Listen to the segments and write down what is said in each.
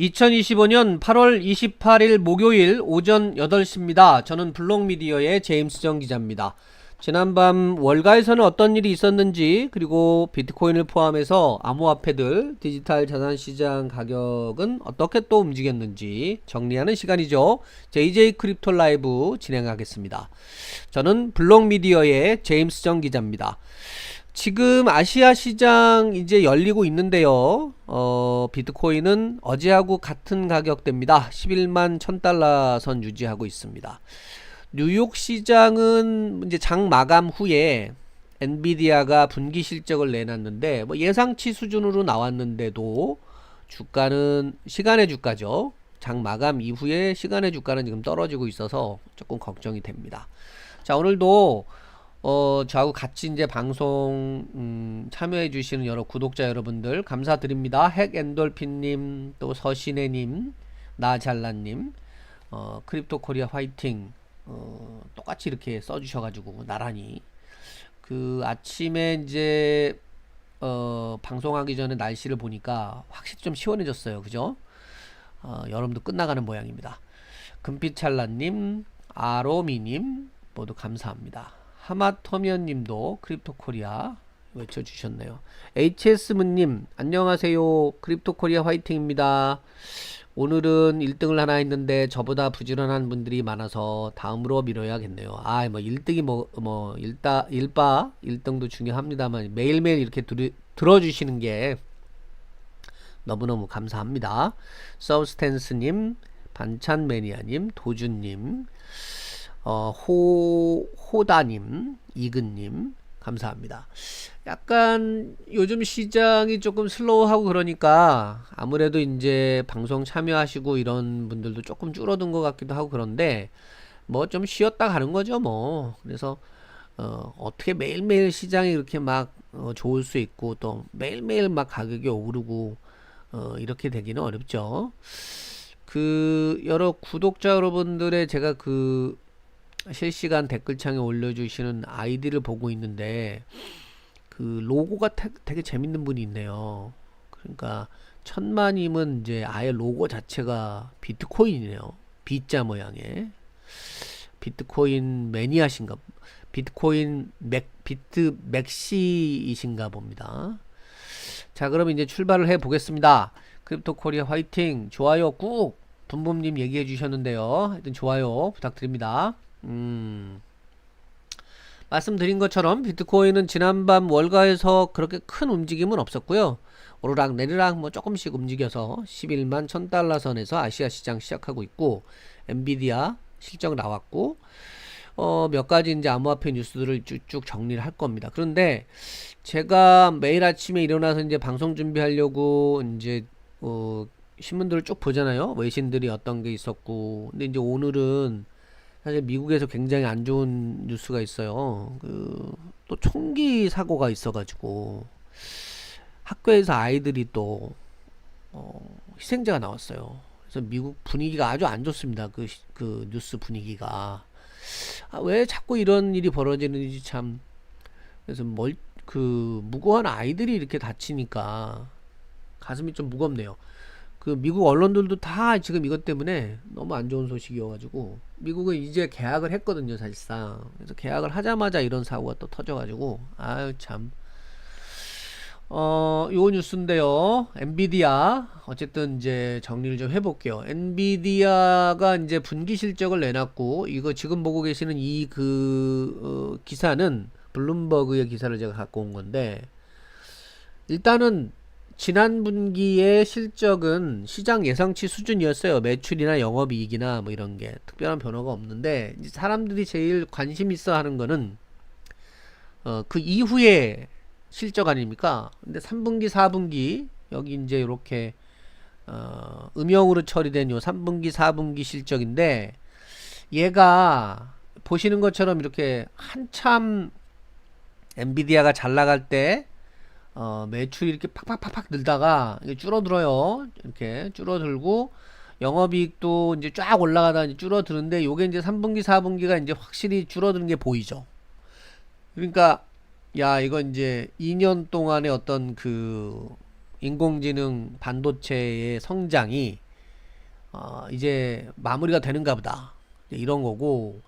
2025년 8월 28일 목요일 오전 8시입니다. 저는 블록미디어의 제임스 정 기자입니다. 지난밤 월가에서는 어떤 일이 있었는지 그리고 비트코인을 포함해서 암호화폐들 디지털 자산 시장 가격은 어떻게 또 움직였는지 정리하는 시간이죠. JJ 크립토 라이브 진행하겠습니다. 저는 블록미디어의 제임스 정 기자입니다. 지금 아시아 시장 이제 열리고 있는데요. 어, 비트코인은 어제하고 같은 가격대입니다. 11만 1000달러 선 유지하고 있습니다. 뉴욕 시장은 이제 장 마감 후에 엔비디아가 분기 실적을 내놨는데 뭐 예상치 수준으로 나왔는데도 주가는 시간의 주가죠. 장 마감 이후에 시간의 주가는 지금 떨어지고 있어서 조금 걱정이 됩니다. 자, 오늘도 어, 저하고 같이 이제 방송 음, 참여해 주시는 여러 구독자 여러분들 감사드립니다. 핵엔돌핀님, 또 서신혜님, 나잘라님, 어, 크립토 코리아 화이팅, 어, 똑같이 이렇게 써주셔가지고 나란히 그 아침에 이제 어, 방송하기 전에 날씨를 보니까 확실히 좀 시원해졌어요. 그죠? 어, 여름도 끝나가는 모양입니다. 금빛찰라님, 아로미님 모두 감사합니다. 하마터미언님도 크립토코리아 외쳐주셨네요. HS문님 안녕하세요. 크립토코리아 화이팅입니다. 오늘은 1등을 하나 했는데 저보다 부지런한 분들이 많아서 다음으로 미뤄야겠네요. 아, 뭐 1등이 뭐, 뭐, 일다, 일바 1등도 중요합니다만 매일매일 이렇게 들, 들어주시는 게 너무너무 감사합니다. 서브스탠스님, 반찬매니아님, 도준님, 어, 호, 호다님, 이근님, 감사합니다. 약간 요즘 시장이 조금 슬로우하고 그러니까 아무래도 이제 방송 참여하시고 이런 분들도 조금 줄어든 것 같기도 하고 그런데 뭐 좀 쉬었다 가는 거죠 뭐. 그래서 어, 어떻게 매일매일 시장이 이렇게 막 어, 좋을 수 있고 또 매일매일 막 가격이 오르고 어, 이렇게 되기는 어렵죠. 그 여러 구독자 여러분들의 제가 그 실시간 댓글창에 올려주시는 아이디를 보고 있는데 그 로고가 태, 되게 재밌는 분이 있네요. 그러니까 천만님은 이제 아예 로고 자체가 비트코인이네요. B자 모양의 비트코인 매니아신가 비트코인 맥 비트 맥시이신가 봅니다. 자, 그럼 이제 출발을 해 보겠습니다. 크립토 코리아 화이팅! 좋아요 꾹! 분범님 얘기해 주셨는데요. 하여튼 좋아요 부탁드립니다. 음. 말씀드린 것처럼 비트코인은 지난밤 월가에서 그렇게 큰 움직임은 없었고요. 오르락 내리락 뭐 조금씩 움직여서 11만 1000달러 선에서 아시아 시장 시작하고 있고 엔비디아 실적 나왔고 어, 몇 가지 이제 암호화폐 뉴스들을 쭉쭉 정리를 할 겁니다. 그런데 제가 매일 아침에 일어나서 이제 방송 준비하려고 이제 어, 신문들을 쭉 보잖아요. 외신들이 어떤 게 있었고. 근데 이제 오늘은 사실 미국에서 굉장히 안 좋은 뉴스가 있어요. 그 또 총기 사고가 있어가지고 학교에서 아이들이 또 어, 희생자가 나왔어요. 그래서 미국 분위기가 아주 안 좋습니다. 그, 시- 그 뉴스 분위기가 아, 왜 자꾸 이런 일이 벌어지는지 참 그래서 멀 그 무고한 아이들이 이렇게 다치니까 가슴이 좀 무겁네요. 그 미국 언론들도 다 지금 이것 때문에 너무 안 좋은 소식이어가지고 미국은 이제 계약을 했거든요 사실상 그래서 계약을 하자마자 이런 사고가 또 터져가지고 아유 참 어, 요 뉴스인데요. 엔비디아 어쨌든 이제 정리를 좀 해볼게요. 엔비디아가 이제 분기 실적을 내놨고 이거 지금 보고 계시는 이 그 어, 기사는 블룸버그의 기사를 제가 갖고 온 건데 일단은 지난 분기의 실적은 시장 예상치 수준이었어요. 매출이나 영업이익이나 뭐 이런 게 특별한 변화가 없는데 사람들이 제일 관심 있어 하는 거는 어, 그 이후에 실적 아닙니까? 근데 3분기, 4분기 여기 이제 이렇게 어, 음영으로 처리된 요 3분기, 4분기 실적인데 얘가 보시는 것처럼 이렇게 한참 엔비디아가 잘 나갈 때 어, 매출이 이렇게 팍팍팍팍 늘다가 이게 줄어들어요. 이렇게 줄어들고 영업이익도 이제 쫙 올라가다 이제 줄어드는데 요게 이제 3분기, 4분기가 이제 확실히 줄어드는 게 보이죠. 그러니까 야, 이거 이제 2년 동안의 어떤 그 인공지능 반도체의 성장이 어, 이제 마무리가 되는가 보다. 이런 거고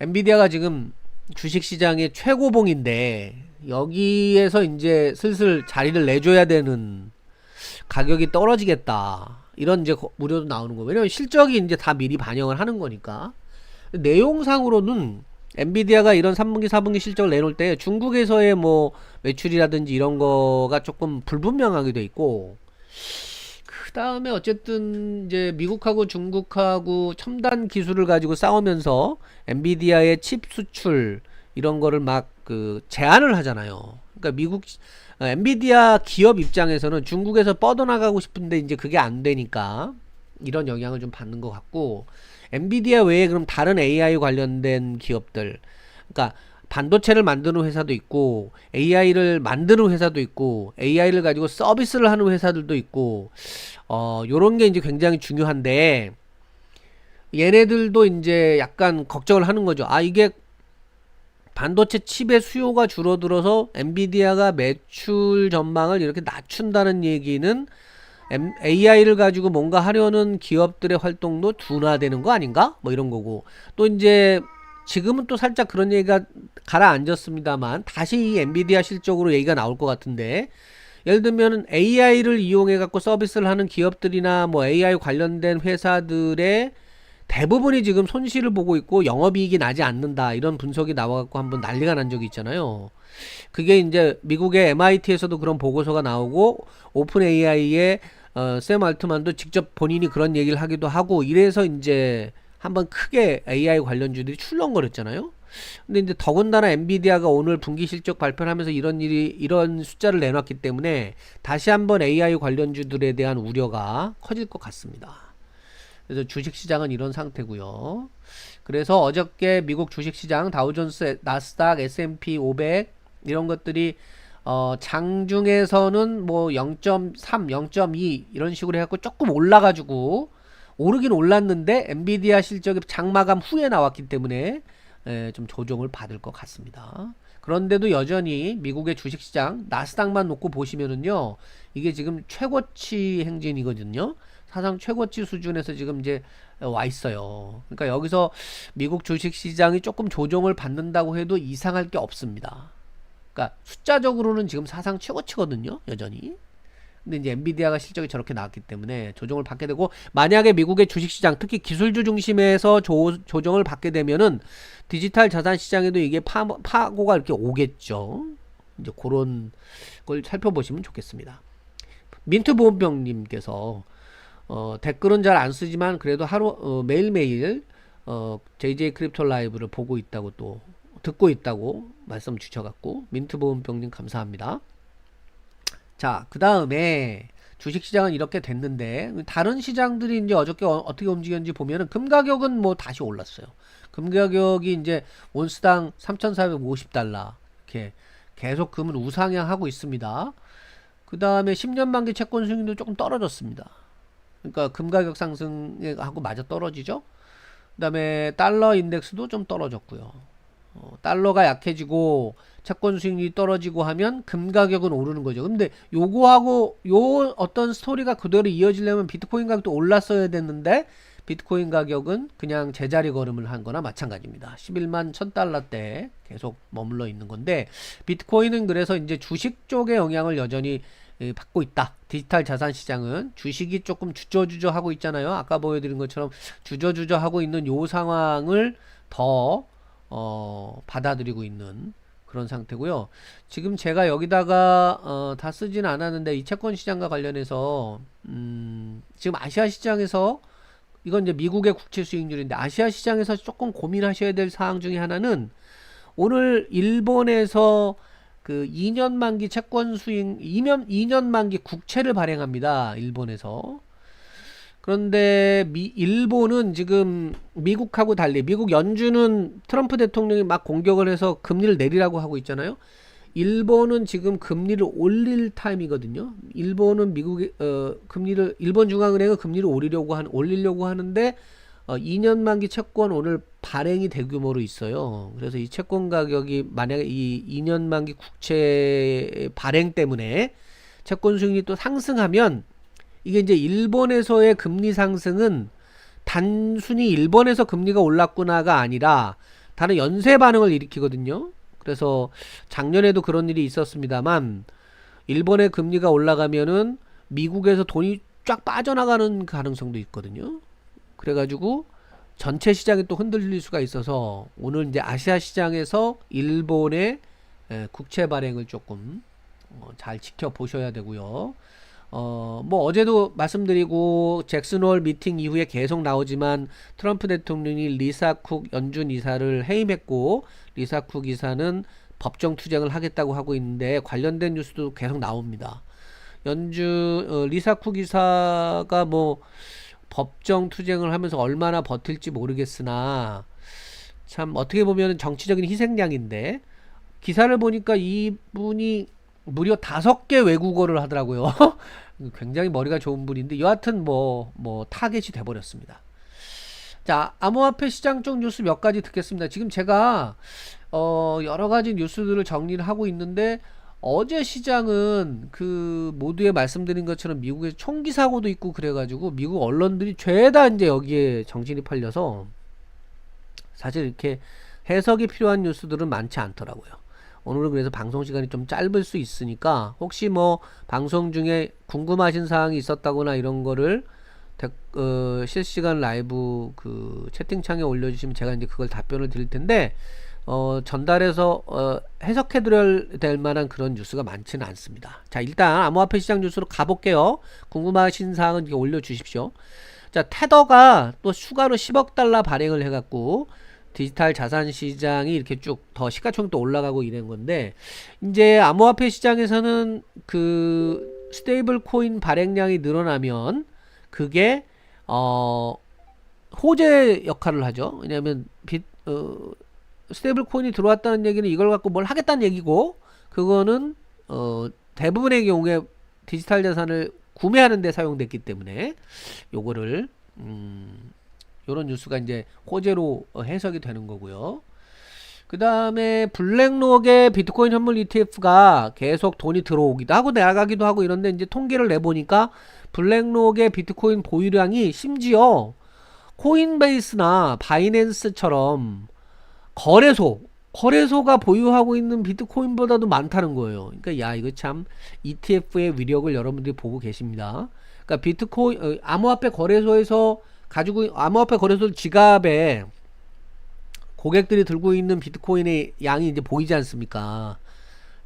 엔비디아가 지금 주식 시장의 최고봉인데 여기에서 이제 슬슬 자리를 내줘야 되는 가격이 떨어지겠다. 이런 이제 거- 우려도 나오는 거예요. 왜냐면 실적이 이제 다 미리 반영을 하는 거니까. 내용상으로는 엔비디아가 이런 3분기, 4분기 실적을 내놓을 때 중국에서의 뭐 매출이라든지 이런 거가 조금 불분명하게 돼 있고 그 다음에 어쨌든 이제 미국하고 중국하고 첨단 기술을 가지고 싸우면서 엔비디아의 칩 수출 이런 거를 막 그 제한을 하잖아요. 그러니까 미국 어, 엔비디아 기업 입장에서는 중국에서 뻗어나가고 싶은데 이제 그게 안 되니까 이런 영향을 좀 받는 것 같고 엔비디아 외에 그럼 다른 AI 관련된 기업들 그러니까 반도체를 만드는 회사도 있고 AI를 만드는 회사도 있고 AI를 가지고 서비스를 하는 회사들도 있고 어 요런 게 이제 굉장히 중요한데 얘네들도 이제 약간 걱정을 하는 거죠. 아 이게 반도체 칩의 수요가 줄어들어서 엔비디아가 매출 전망을 이렇게 낮춘다는 얘기는 AI를 가지고 뭔가 하려는 기업들의 활동도 둔화되는 거 아닌가? 뭐 이런 거고 또 이제 지금은 또 살짝 그런 얘기가 가라앉았습니다만 다시 이 엔비디아 실적으로 얘기가 나올 것 같은데 예를 들면 AI를 이용해 갖고 서비스를 하는 기업들이나 뭐 AI 관련된 회사들의 대부분이 지금 손실을 보고 있고 영업이익이 나지 않는다 이런 분석이 나와갖고 한번 난리가 난 적이 있잖아요. 그게 이제 미국의 MIT에서도 그런 보고서가 나오고 오픈 AI의 어, 샘 알트만도 직접 본인이 그런 얘기를 하기도 하고 이래서 이제 한번 크게 AI 관련주들이 출렁거렸잖아요. 근데 이제 더군다나 엔비디아가 오늘 분기 실적 발표를 하면서 이런 일이 이런 숫자를 내놨기 때문에 다시 한번 AI 관련주들에 대한 우려가 커질 것 같습니다. 그래서 주식시장은 이런 상태고요. 그래서 어저께 미국 주식시장 다우존스, 나스닥, S&P 500 이런 것들이 어, 장중에서는 뭐 0.3, 0.2 이런 식으로 해갖고 조금 올라가지고 오르긴 올랐는데 엔비디아 실적이 장마감 후에 나왔기 때문에 에, 좀 조정을 받을 것 같습니다. 그런데도 여전히 미국의 주식시장 나스닥만 놓고 보시면은요 이게 지금 최고치 행진이거든요. 사상 최고치 수준에서 지금 이제 와 있어요. 그러니까 여기서 미국 주식 시장이 조금 조정을 받는다고 해도 이상할 게 없습니다. 그러니까 숫자적으로는 지금 사상 최고치거든요. 여전히. 근데 이제 엔비디아가 실적이 저렇게 나왔기 때문에 조정을 받게 되고 만약에 미국의 주식 시장 특히 기술주 중심에서 조, 조정을 받게 되면은 디지털 자산 시장에도 이게 파, 파고가 이렇게 오겠죠. 이제 그런 걸 살펴보시면 좋겠습니다. 민트 보험병님께서 어, 댓글은 잘 안 쓰지만 그래도 하루 어, 매일매일 어, JJ 크립토 라이브를 보고 있다고 또 듣고 있다고 말씀 주셔갖고 민트보험병님 감사합니다. 자, 그 다음에 주식시장은 이렇게 됐는데 다른 시장들이 이제 어저께 어, 떻게 움직였는지 보면은 금 가격은 뭐 다시 올랐어요. 금 가격이 이제 온스당 3,450달러 이렇게 계속 금은 우상향하고 있습니다. 그 다음에 10년 만기 채권 수익률도 조금 떨어졌습니다. 그러니까 금 가격 상승하고 마저 떨어지죠. 그다음에 달러 인덱스도 좀 떨어졌고요. 어, 달러가 약해지고 채권 수익률이 떨어지고 하면 금 가격은 오르는 거죠. 근데 요거하고 요 어떤 스토리가 그대로 이어지려면 비트코인 가격도 올랐어야 됐는데 비트코인 가격은 그냥 제자리 걸음을 한 거나 마찬가지입니다. 11만 1000달러대 계속 머물러 있는 건데 비트코인은 그래서 이제 주식 쪽의 영향을 여전히 예, 받고 있다. 디지털 자산 시장은 주식이 조금 주저주저 하고 있잖아요. 아까 보여드린 것처럼 주저주저 하고 있는 요 상황을 더 어, 받아들이고 있는 그런 상태고요. 지금 제가 여기다가 어, 다 쓰진 않았는데 이 채권 시장과 관련해서 음, 지금 아시아 시장에서 이건 이제 미국의 국채 수익률인데 아시아 시장에서 조금 고민하셔야 될 사항 중에 하나는 오늘 일본에서 그 2년 만기 채권 수익 2년 2년 만기 국채를 발행합니다. 일본에서. 그런데 미, 일본은 지금 미국하고 달리 미국 연준은 트럼프 대통령이 막 공격을 해서 금리를 내리라고 하고 있잖아요. 일본은 지금 금리를 올릴 타임이거든요. 일본은 미국의 어, 금리를 일본 중앙은행은 금리를 올리려고 한 올리려고 하는데 어, 2년 만기 채권 오늘 발행이 대규모로 있어요. 그래서 이 채권 가격이 만약에 이 2년 만기 국채 발행 때문에 채권 수익률이 또 상승하면 이게 이제 일본에서의 금리 상승은 단순히 일본에서 금리가 올랐구나가 아니라 다른 연쇄 반응을 일으키거든요. 그래서 작년에도 그런 일이 있었습니다만 일본의 금리가 올라가면은 미국에서 돈이 쫙 빠져나가는 가능성도 있거든요. 그래가지고 전체 시장이 또 흔들릴 수가 있어서 오늘 이제 아시아 시장에서 일본의 에, 국채 발행을 조금 어, 잘 지켜보셔야 되고요. 어, 뭐 어제도 말씀드리고 잭슨홀 미팅 이후에 계속 나오지만 트럼프 대통령이 리사 쿡 연준 이사를 해임했고 리사 쿡 이사는 법정 투쟁을 하겠다고 하고 있는데 관련된 뉴스도 계속 나옵니다. 연준 어, 리사 쿡 이사가 뭐 법정 투쟁을 하면서 얼마나 버틸지 모르겠으나 참 어떻게 보면 정치적인 희생양인데 기사를 보니까 이분이 무려 다섯 개 외국어를 하더라고요. 굉장히 머리가 좋은 분인데 여하튼 뭐뭐 타겟이 돼 버렸습니다. 자, 암호화폐 시장 쪽 뉴스 몇 가지 듣겠습니다. 지금 제가 어 여러 가지 뉴스들을 정리를 하고 있는데 어제 시장은 그 모두에 말씀드린 것처럼 미국에서 총기 사고도 있고 그래가지고 미국 언론들이 죄다 이제 여기에 정신이 팔려서 사실 이렇게 해석이 필요한 뉴스들은 많지 않더라고요. 오늘은 그래서 방송 시간이 좀 짧을 수 있으니까 혹시 뭐 방송 중에 궁금하신 사항이 있었다거나 이런 거를 댓- 어, 실시간 라이브 그 채팅창에 올려주시면 제가 이제 그걸 답변을 드릴 텐데 어, 전달해서 어, 해석해드려야 될 만한 그런 뉴스가 많지는 않습니다. 자 일단 암호화폐 시장 뉴스로 가볼게요. 궁금하신 사항은 올려주십시오. 자 테더가 또 추가로 10억 달러 발행을 해갖고 디지털 자산 시장이 이렇게 쭉 더 시가총액도 올라가고 이런 건데 이제 암호화폐 시장에서는 그 스테이블 코인 발행량이 늘어나면 그게 어 호재 역할을 하죠. 왜냐하면 빗 어, 스테이블 코인이 들어왔다는 얘기는 이걸 갖고 뭘 하겠다는 얘기고 그거는 어 대부분의 경우에 디지털 자산을 구매하는 데 사용됐기 때문에 요거를 음 요런 뉴스가 이제 호재로 어, 해석이 되는 거고요. 그 다음에 블랙록의 비트코인 현물 ETF가 계속 돈이 들어오기도 하고 나가기도 하고 이런데 이제 통계를 내보니까 블랙록의 비트코인 보유량이 심지어 코인베이스나 바이낸스처럼 거래소 거래소가 보유하고 있는 비트코인보다도 많다는 거예요. 그러니까 야 이거 참 ETF의 위력을 여러분들이 보고 계십니다. 그러니까 비트코인 어, 암호화폐 거래소에서 가지고 암호화폐 거래소 지갑에 고객들이 들고 있는 비트코인의 양이 이제 보이지 않습니까?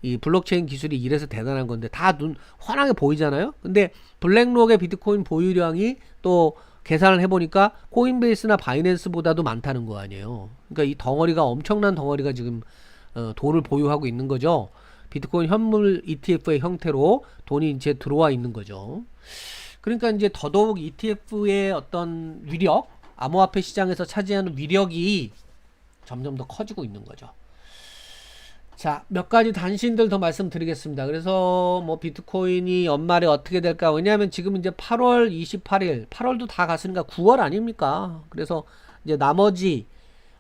이 블록체인 기술이 이래서 대단한 건데 다 눈 환하게 보이잖아요. 근데 블랙록의 비트코인 보유량이 또 계산을 해보니까 코인베이스나 바이낸스보다도 많다는 거 아니에요. 그러니까 이 덩어리가 엄청난 덩어리가 지금 어, 돈을 보유하고 있는 거죠. 비트코인 현물 ETF의 형태로 돈이 이제 들어와 있는 거죠. 그러니까 이제 더더욱 ETF의 어떤 위력, 암호화폐 시장에서 차지하는 위력이 점점 더 커지고 있는 거죠. 자, 몇 가지 단신들 더 말씀드리겠습니다. 그래서 뭐 비트코인이 연말에 어떻게 될까? 왜냐하면 지금 이제 8월 28일, 8월도 다 갔으니까 9월 아닙니까? 그래서 이제 나머지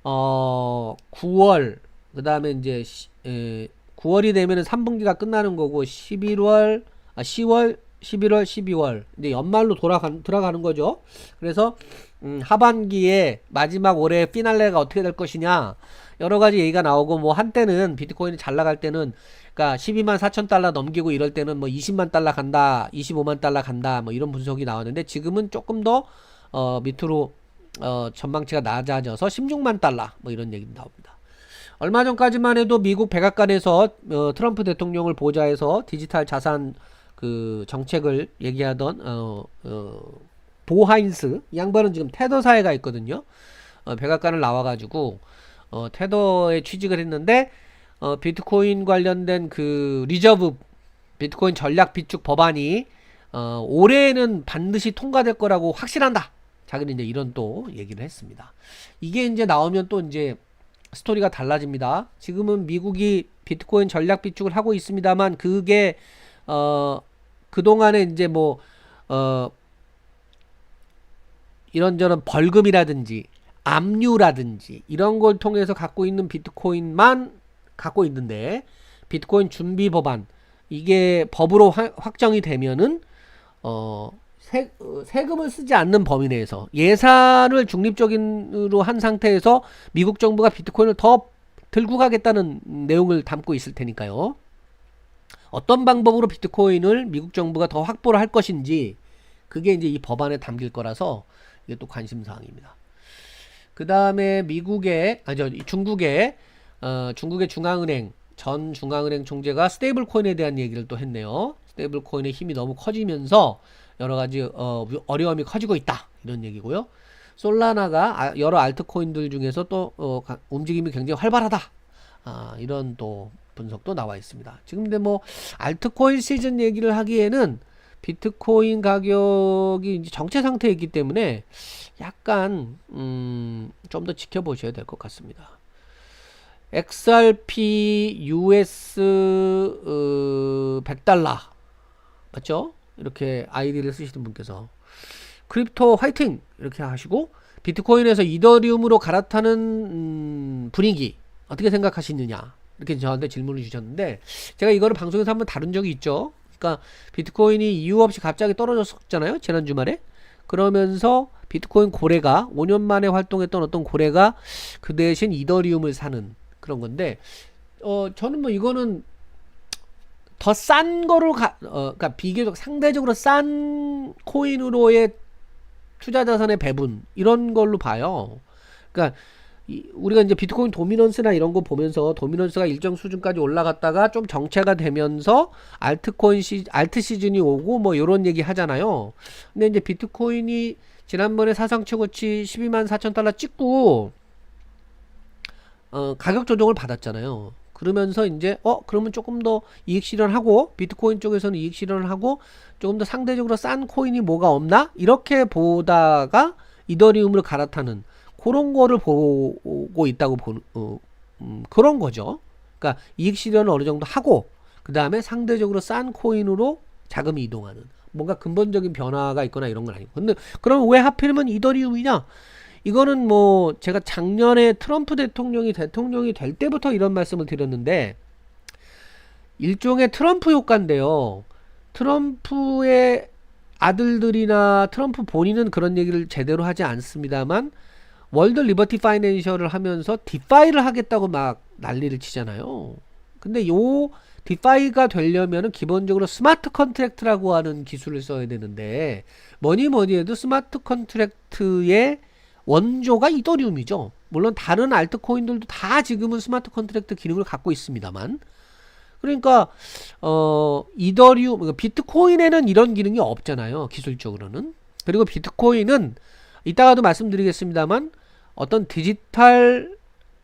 어 9월 그다음에 이제 시, 에, 9월이 되면은 3분기가 끝나는 거고 11월 아 10월 11월 12월 이제 연말로 돌아가 들어가는 거죠. 그래서 음, 하반기에 마지막 올해 피날레가 어떻게 될 것이냐 여러 가지 얘기가 나오고 뭐 한때는 비트코인이 잘 나갈 때는 그러니까 12만 4천 달러 넘기고 이럴 때는 뭐 20만 달러 간다, 25만 달러 간다 뭐 이런 분석이 나왔는데 지금은 조금 더 어, 밑으로 어, 전망치가 낮아져서 16만 달러 뭐 이런 얘기 나옵니다. 얼마 전까지만 해도 미국 백악관에서 어, 트럼프 대통령을 보좌해서 디지털 자산 그 정책을 얘기하던 어, 어, 보하인스 이 양반은 지금 테더사에 가 있거든요. 어, 백악관을 나와가지고 어, 테더에 취직을 했는데 어, 비트코인 관련된 그 리저브 비트코인 전략 비축 법안이 어, 올해에는 반드시 통과될 거라고 확신한다. 자기는 이제 이런 또 얘기를 했습니다. 이게 이제 나오면 또 이제 스토리가 달라집니다. 지금은 미국이 비트코인 전략 비축을 하고 있습니다만 그게 어 그동안에 이제 뭐 어 이런저런 벌금이라든지 압류라든지 이런 걸 통해서 갖고 있는 비트코인만 갖고 있는데 비트코인 준비 법안 이게 법으로 화- 확정이 되면은 어 세, 어, 세금을 쓰지 않는 범위 내에서 예산을 중립적인으로 한 상태에서 미국 정부가 비트코인을 더 들고 가겠다는 내용을 담고 있을 테니까요. 어떤 방법으로 비트코인을 미국 정부가 더 확보를 할 것인지 그게 이제 이 법안에 담길 거라서 이게 또 관심 사항입니다. 그 다음에 미국의 아저 중국의 어, 중국의 중앙은행 전 중앙은행 총재가 스테이블 코인에 대한 얘기를 또 했네요. 스테이블 코인의 힘이 너무 커지면서 여러 가지 어, 어려움이 커지고 있다 이런 얘기고요. 솔라나가 아- 여러 알트코인들 중에서 또 어, 가- 움직임이 굉장히 활발하다. 아, 이런 또 분석도 나와 있습니다. 지금 근데 뭐 알트코인 시즌 얘기를 하기에는 비트코인 가격이 이제 정체 상태에 있기 때문에 약간 음, 좀 더 지켜보셔야 될 것 같습니다. XRP US 어, 100달러 맞죠? 이렇게 아이디를 쓰시는 분께서 크립토 화이팅 이렇게 하시고 비트코인에서 이더리움으로 갈아타는 음, 분위기 어떻게 생각하시느냐 이렇게 저한테 질문을 주셨는데 제가 이거를 방송에서 한번 다룬 적이 있죠. 그러니까 비트코인이 이유 없이 갑자기 떨어졌었잖아요. 지난 주말에. 그러면서 비트코인 고래가 5년 만에 활동했던 어떤 고래가 그 대신 이더리움을 사는 그런 건데 어 저는 뭐 이거는 더 싼 거로 가, 어, 그러니까 비교적 상대적으로 싼 코인으로의 투자 자산의 배분 이런 걸로 봐요. 그러니까 이, 우리가 이제 비트코인 도미넌스나 이런 거 보면서 도미넌스가 일정 수준까지 올라갔다가 좀 정체가 되면서 알트코인 시 알트 시즌이 오고 뭐 이런 얘기 하잖아요. 근데 이제 비트코인이 지난번에 사상 최고치 12만 4천 달러 찍고 어, 가격 조정을 받았잖아요. 그러면서 이제 어 그러면 조금 더 이익 실현하고 비트코인 쪽에서는 이익 실현을 하고 조금 더 상대적으로 싼 코인이 뭐가 없나 이렇게 보다가 이더리움으로 갈아타는 그런 거를 보고 있다고 보는 어, 음, 그런 거죠. 그러니까 이익 실현을 어느 정도 하고 그 다음에 상대적으로 싼 코인으로 자금이 이동하는 뭔가 근본적인 변화가 있거나 이런 건 아니고 근데 그럼 왜 하필이면 이더리움이냐? 이거는 뭐 제가 작년에 트럼프 대통령이 대통령이 될 때부터 이런 말씀을 드렸는데 일종의 트럼프 효과인데요. 트럼프의 아들들이나 트럼프 본인은 그런 얘기를 제대로 하지 않습니다만 월드 리버티 파이낸셜을 하면서 디파이를 하겠다고 막 난리를 치잖아요. 근데 요 디파이가 되려면은 기본적으로 스마트 컨트랙트라고 하는 기술을 써야 되는데 뭐니 뭐니 해도 스마트 컨트랙트의 원조가 이더리움이죠. 물론 다른 알트코인들도 다 지금은 스마트 컨트랙트 기능을 갖고 있습니다만 그러니까 어 이더리움 그러니까 비트코인에는 이런 기능이 없잖아요. 기술적으로는. 그리고 비트코인은 이따가도 말씀드리겠습니다만 어떤 디지털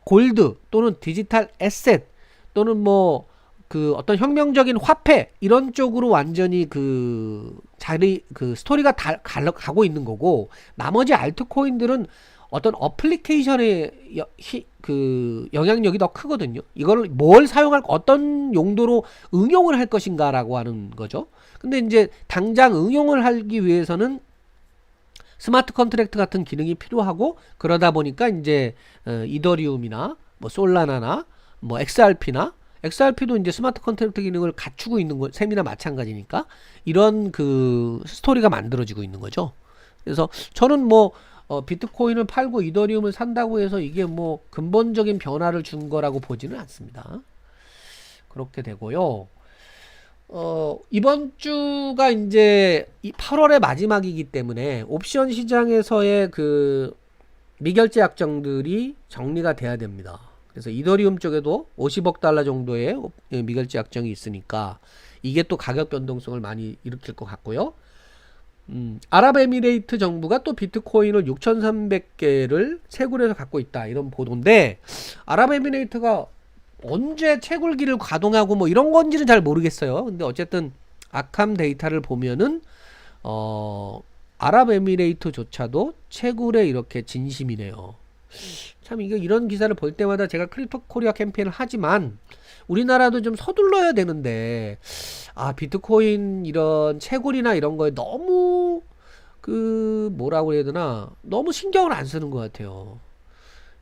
골드 또는 디지털 에셋 또는 뭐 그 어떤 혁명적인 화폐 이런 쪽으로 완전히 그 자리 그 스토리가 다 갈러 가고 있는 거고 나머지 알트코인들은 어떤 어플리케이션의 여, 히, 그 영향력이 더 크거든요. 이거를 뭘 사용할 어떤 용도로 응용을 할 것인가라고 하는 거죠. 근데 이제 당장 응용을 하기 위해서는 스마트 컨트랙트 같은 기능이 필요하고 그러다 보니까 이제 어, 이더리움이나 뭐 솔라나나 뭐 XRP나 XRP도 이제 스마트 컨트랙트 기능을 갖추고 있는 거 셈이나 마찬가지니까 이런 그 스토리가 만들어지고 있는 거죠. 그래서 저는 뭐 어, 비트코인을 팔고 이더리움을 산다고 해서 이게 뭐 근본적인 변화를 준 거라고 보지는 않습니다. 그렇게 되고요. 어, 이번 주가 이제 이 8월의 마지막이기 때문에 옵션 시장에서의 그 미결제 약정들이 정리가 돼야 됩니다. 그래서 이더리움 쪽에도 50억 달러 정도의 옵- 예, 미결제 약정이 있으니까 이게 또 가격 변동성을 많이 일으킬 것 같고요. 음, 아랍에미레이트 정부가 또 비트코인을 6,300개를 채굴해서 갖고 있다 이런 보도인데 아랍에미레이트가 언제 채굴기를 가동하고 뭐 이런 건지는 잘 모르겠어요. 근데 어쨌든 아캄 데이터를 보면은 어 아랍에미레이트조차도 채굴에 이렇게 진심이네요. 참 이게 이런 기사를 볼 때마다 제가 크립토 코리아 캠페인을 하지만 우리나라도 좀 서둘러야 되는데 아 비트코인 이런 채굴이나 이런 거에 너무 그 뭐라고 해야 되나 너무 신경을 안 쓰는 것 같아요.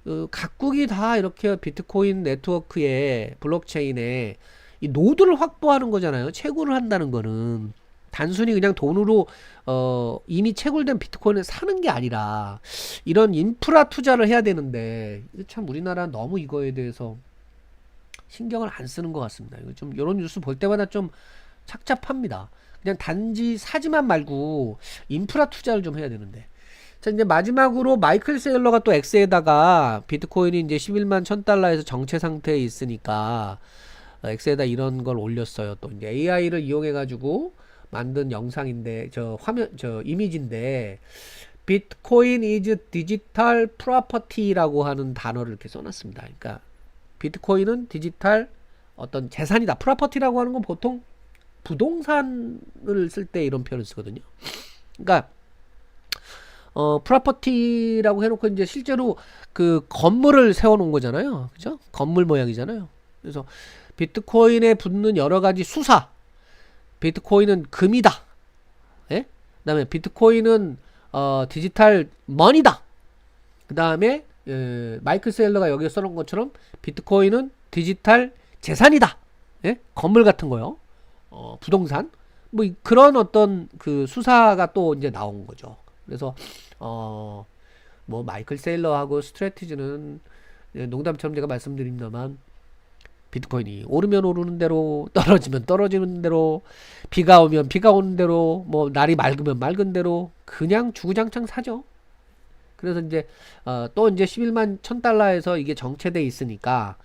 그 각국이 다 이렇게 비트코인 네트워크에 블록체인에 이 노드를 확보하는 거잖아요. 채굴을 한다는 거는 단순히 그냥 돈으로 어 이미 채굴된 비트코인을 사는 게 아니라 이런 인프라 투자를 해야 되는데 참 우리나라 너무 이거에 대해서 신경을 안 쓰는 것 같습니다. 이거 좀 이런 뉴스 볼 때마다 좀 착잡합니다. 그냥 단지 사지만 말고 인프라 투자를 좀 해야 되는데. 자, 이제 마지막으로 마이클 세일러가 또 X에다가 비트코인이 이제 11만 1000달러에서 정체 상태에 있으니까 어, X에다 이런 걸 올렸어요. 또 이제 AI를 이용해 가지고 만든 영상인데 저 화면 저 이미지인데 비트코인 is digital property라고 하는 단어를 이렇게 써놨습니다. 그러니까 비트코인은 디지털 어떤 재산이다. 프로퍼티라고 하는 건 보통 부동산을 쓸 때 이런 표현을 쓰거든요. 그러니까 어 프로퍼티라고 해놓고 이제 실제로 그 건물을 세워놓은 거잖아요. 그죠? 건물 모양이잖아요. 그래서 비트코인에 붙는 여러 가지 수사. 비트코인은 금이다. 예? 그 다음에 비트코인은 어 디지털 머니다. 그 다음에 에, 마이클 세일러가 여기에 써놓은 것처럼 비트코인은 디지털 재산이다. 예? 건물 같은 거요. 어, 부동산. 뭐 이- 그런 어떤 그 수사가 또 이제 나온 거죠. 그래서 어, 뭐 마이클 세일러하고 스트레티지는 예, 농담처럼 제가 말씀드립니다만 비트코인이 오르면 오르는 대로 떨어지면 떨어지는 대로 비가 오면 비가 오는 대로 뭐 날이 맑으면 맑은 대로 그냥 주구장창 사죠. 그래서 이제 어, 또 이제 11만 1000달러에서 이게 정체돼 있으니까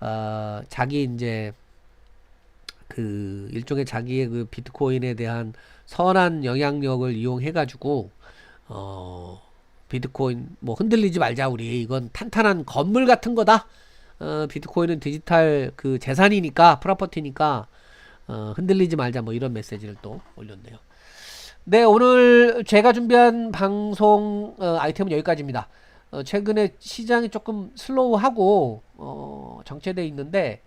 어, 자기 이제 그 일종의 자기의 그 비트코인에 대한 선한 영향력을 이용해 가지고 어 비트코인 뭐 흔들리지 말자 우리 이건 탄탄한 건물 같은 거다. 어 비트코인은 디지털 그 재산이니까 프로퍼티니까 어 흔들리지 말자 뭐 이런 메시지를 또 올렸네요. 네, 오늘 제가 준비한 방송 어, 아이템은 여기까지입니다. 어, 최근에 시장이 조금 슬로우하고 어, 정체돼 있는데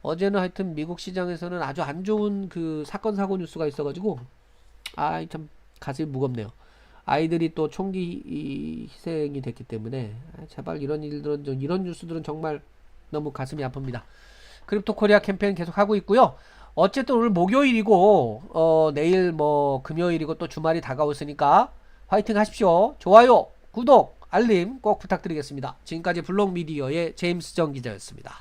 어제는 하여튼 미국 시장에서는 아주 안 좋은 그 사건 사고 뉴스가 있어가지고 아이 참 가슴이 무겁네요. 아이들이 또 총기 이- 희생이 됐기 때문에 아, 제발 이런 일들은 좀 이런 뉴스들은 정말 너무 가슴이 아픕니다. 크립토 코리아 캠페인 계속 하고 있고요. 어쨌든 오늘 목요일이고 어 내일 뭐 금요일이고 또 주말이 다가왔으니까 화이팅 하십시오. 좋아요, 구독, 알림 꼭 부탁드리겠습니다. 지금까지 블록 미디어의 제임스 정 기자였습니다.